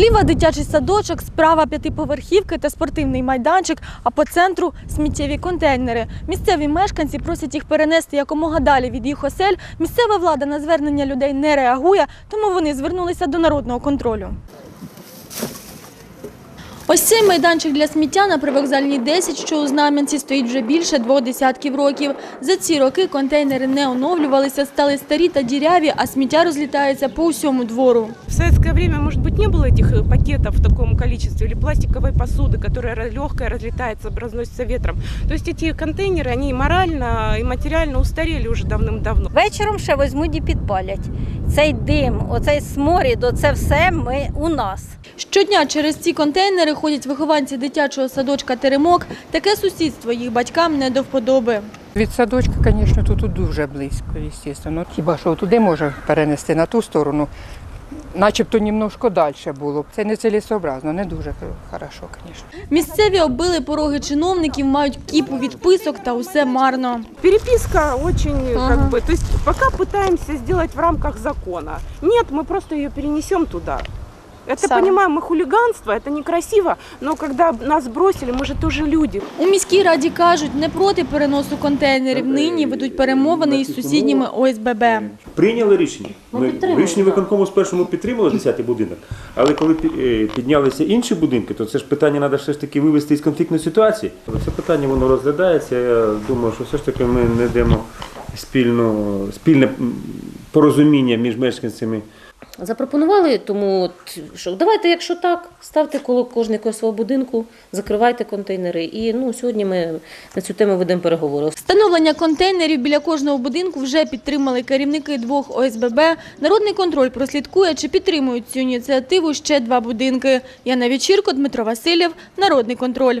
Зліва дитячий садочок, справа п'ятиповерхівки та спортивний майданчик, а по центру сміттєві контейнери. Місцеві мешканці просять їх перенести якомога далі від їх осель. Місцева влада на звернення людей не реагує, тому вони звернулися до народного контролю. Ось цей майданчик для сміття на привокзальній 10, що у Знам'янці, стоїть вже більше двох десятків років. За ці роки контейнери не оновлювалися, стали старі та діряві, а сміття розлітається по усьому двору. В советское время, может быть, не было этих э, пакетов в таком количестве или пластиковой посуды, которая легкая, разлетается, разносится ветром. То есть эти контейнеры, они и морально, и материально устарели уже давным-давно. Вечором ще візьмуть і підпалять. Цей дим, оцей сморід, оце все ми у нас. Щодня через ці контейнери ходять вихованці дитячого садочка «Теремок». Таке сусідство їх батькам не до вподоби. Від садочка, звісно, тут дуже близько, звісно. Хіба що туди може перенести на ту сторону, начебто немножко далі було. б. Це не цілесообразно, не дуже хорошо, звісно. Місцеві оббили пороги чиновників, мають кіпу відписок та усе марно. Переписка очень, Ага. как бы, то есть пока пытаемся сделать в рамках закона. Нет, мы просто ее перенесем туда. Это, Сам. понимаем, мы хулиганство, это некрасиво, но когда нас бросили, мы же тоже люди. У міській раді кажуть, не проти переносу контейнерів. Нині ведуть перемовини із сусідніми ОСББ. Прийняли рішення. Ми рішення виконкому спершу підтримали 10-й будинок, але коли пі- е, піднялися інші будинки, то це ж питання треба все ж таки вивести із конфліктної ситуації. Це питання воно розглядається. Я думаю, що все ж таки ми знайдемо спільну, спільне м, порозуміння між мешканцями. Запропонували, тому от, що давайте, якщо так, ставте коло кожного свого будинку, закривайте контейнери. І ну, сьогодні ми на цю тему ведемо переговори. Встановлення контейнерів біля кожного будинку вже підтримали керівники двох ОСББ. Народний контроль прослідкує, чи підтримують цю ініціативу ще два будинки. Яна Вечірко, Дмитро Васильєв, Народний контроль.